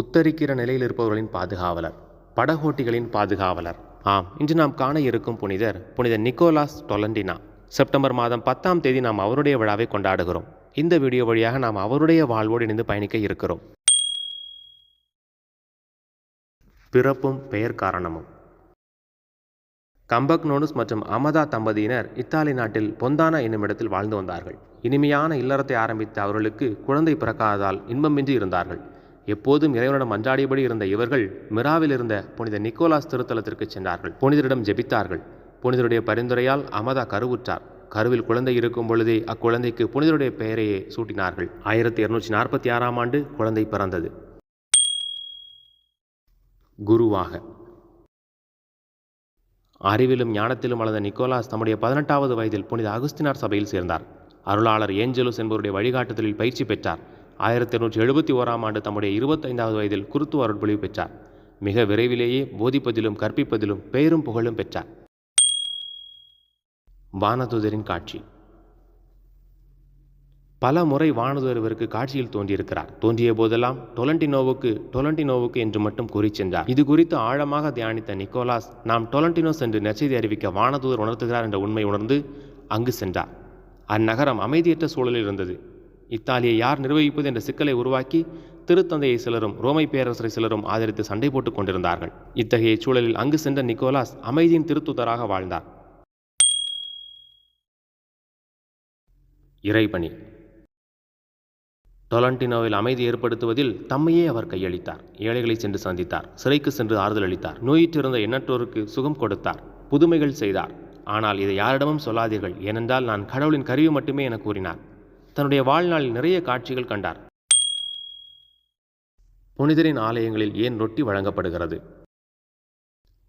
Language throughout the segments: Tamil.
உத்தரிக்கிற நிலையில் இருப்பவர்களின் பாதுகாவலர் படகோட்டிகளின் பாதுகாவலர். ஆம் இன்று நாம் காண இருக்கும் புனிதர் புனித நிக்கோலாஸ் டொலண்டினா. செப்டம்பர் மாதம் பத்தாம் தேதி நாம் அவருடைய விழாவை கொண்டாடுகிறோம். இந்த வீடியோ வழியாக நாம் அவருடைய வாழ்வோடு இணைந்து பயணிக்க இருக்கிறோம். பிறப்பும் பெயர் காரணமும். கம்பக்னோனுஸ் மற்றும் அமதா தம்பதியினர் இத்தாலி நாட்டில் பொந்தானா என்னுமிடத்தில் வாழ்ந்து வந்தார்கள். இனிமையான இல்லறத்தை ஆரம்பித்த அவர்களுக்கு குழந்தை பிறக்காததால் இன்பமின்றி இருந்தார்கள். எப்போதும் இறைவனிடம் அன்றாடியபடி இருந்த இவர்கள் மிராவில் இருந்த புனித நிக்கோலாஸ் திருத்தலத்திற்கு சென்றார்கள். புனிதரிடம் ஜெபித்தார்கள். புனிதருடைய பரிந்துரையால் அமதா கருவுற்றார். கருவில் குழந்தை இருக்கும் பொழுதே அக்குழந்தைக்கு புனிதருடைய பெயரையே சூட்டினார்கள். ஆயிரத்தி இருநூற்றி நாற்பத்தி ஆறாம் ஆண்டு குழந்தை பிறந்தது. குருவாக. அறிவிலும் ஞானத்திலும் வளர்ந்த நிக்கோலாஸ் தம்முடைய பதினெட்டாவது வயதில் புனித அகுஸ்தினார் சபையில் சேர்ந்தார். அருளாளர் ஏஞ்சலுஸ் என்பவருடைய வழிகாட்டுதலில் பயிற்சி பெற்றார். ஆயிரத்தி எண்ணூற்றி எழுபத்தி ஓராம் ஆண்டு தம்முடைய இருபத்தைந்தாவது வயதில் குருத்துவ அருட்பொழிவு பெற்றார். மிக விரைவிலேயே போதிப்பதிலும் கற்பிப்பதிலும் பெயரும் புகழும் பெற்றார். வானதூதரின் காட்சி. பல முறை வானதூர் இவருக்கு காட்சியில் தோன்றியிருக்கிறார். தோன்றிய போதெல்லாம் டொலண்டினோவுக்கு டொலண்டினோவுக்கு என்று மட்டும் கூறி சென்றார். இது குறித்து ஆழமாக தியானித்த நிக்கோலாஸ் நாம் டொலண்டினோஸ் என்று நெச்செய்தி அறிவிக்க வானதூதர் உணர்த்துகிறார் என்ற உண்மை உணர்ந்து அங்கு சென்றார். அந்நகரம் அமைதியற்ற சூழலில் இருந்தது. இத்தாலியை யார் நிர்வகிப்பது என்ற சிக்கலை உருவாக்கி திருத்தந்தையை சிலரும் ரோமை பேரரசரை சிலரும் ஆதரித்து சண்டை போட்டுக் கொண்டிருந்தார்கள். இத்தகைய சூழலில் அங்கு சென்ற நிக்கோலாஸ் அமைதியின் திருத்துதராக வாழ்ந்தார். இறைபணி. டொலண்டினோவில் அமைதி ஏற்படுத்துவதில் தம்மையே அவர் கையளித்தார். ஏழைகளை சென்று சந்தித்தார். சிறைக்கு சென்று ஆறுதல் அளித்தார். நோயிற்றிருந்த எண்ணற்றோருக்கு சுகம் கொடுத்தார். புதுமைகள் செய்தார். ஆனால் இதை யாரிடமும் சொல்லாதீர்கள். ஏனென்றால் நான் கடவுளின் கருவி மட்டுமே என கூறினார். தன்னுடைய வாழ்நாளில் நிறைய காட்சிகள் கண்டார். புனிதரின் ஆலயங்களில் ஏன் ரொட்டி வழங்கப்படுகிறது?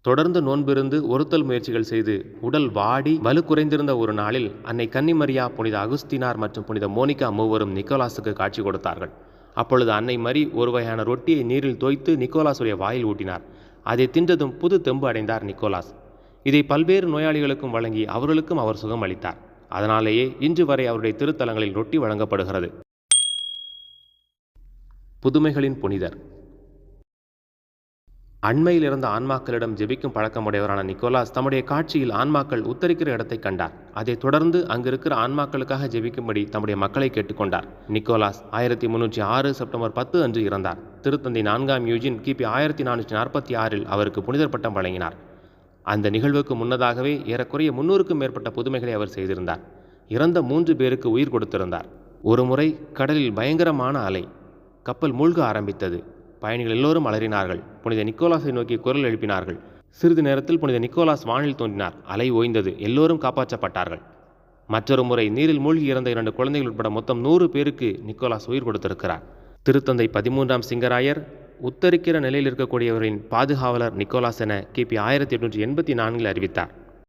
தொடர்ந்து நோன்பிருந்து ஒருத்தல் முயற்சிகள் செய்து உடல் வாடி வலு குறைந்திருந்த ஒரு நாளில் அன்னை கன்னிமரியா புனித அகுஸ்தினார் மற்றும் புனித மோனிகா மூவரும் நிக்கோலாஸுக்கு காட்சி கொடுத்தார்கள். அப்பொழுது அன்னை மரி ஒரு வகையான ரொட்டியை நீரில் தோய்த்து நிக்கோலாஸுடைய வாயில் ஊட்டினார். அதை தின்றதும் புது தெம்பு அடைந்தார் நிக்கோலாஸ். இதை பல்வேறு நோயாளிகளுக்கும் வழங்கி அவர்களுக்கும் அவர் சுகம் அளித்தார். அதனாலேயே இன்று வரை அவருடைய திருத்தலங்களில் ரொட்டி வழங்கப்படுகிறது. புதுமைகளின் புனிதர். அண்மையில் இருந்த ஆன்மாக்களிடம் ஜெபிக்கும் பழக்கமுடையவரான நிக்கோலாஸ் தம்முடைய காட்சியில் ஆன்மாக்கள் உத்தரிக்கிற இடத்தை கண்டார். அதை தொடர்ந்து அங்கிருக்கிற ஆன்மாக்களுக்காக ஜெபிக்கும்படி தம்முடைய மக்களை கேட்டுக்கொண்டார். நிக்கோலாஸ் ஆயிரத்தி முன்னூற்றி ஆறு செப்டம்பர் பத்து அன்று இறந்தார். திருத்தந்தை நான்காம் யூஜின் கிபி ஆயிரத்தி நானூற்றி நாற்பத்தி ஆறில் அவருக்கு புனிதர் பட்டம் வழங்கினார். அந்த நிகழ்வுக்கு முன்னதாகவே ஏறக்குறைய முன்னூறுக்கும் மேற்பட்ட புதுமைகளை அவர் செய்திருந்தார். இறந்த மூன்று பேருக்கு உயிர் கொடுத்திருந்தார். ஒருமுறை கடலில் பயங்கரமான அலை. கப்பல் மூழ்க ஆரம்பித்தது. பயணிகள் எல்லோரும் அலறினார்கள். புனித நிக்கோலாஸை நோக்கி குரல் எழுப்பினார்கள். சிறிது நேரத்தில் புனித நிக்கோலாஸ் வானில் தோன்றினார். அலை ஓய்ந்தது. எல்லோரும் காப்பாற்றப்பட்டார்கள். மற்றொரு முறை நீரில் மூழ்கி இறந்த இரண்டு குழந்தைகள் உட்பட மொத்தம் நூறு பேருக்கு நிக்கோலாஸ் உயிர் கொடுத்திருக்கிறார். திருத்தந்தை பதிமூன்றாம் சிங்கராயர் உத்தரிக்கிற நிலையில் இருக்கக்கூடியவரின் பாதுகாவலர் நிக்கோலாஸ் என கிபி ஆயிரத்தி எட்நூற்றி எண்பத்தி நான்கில் அறிவித்தார்.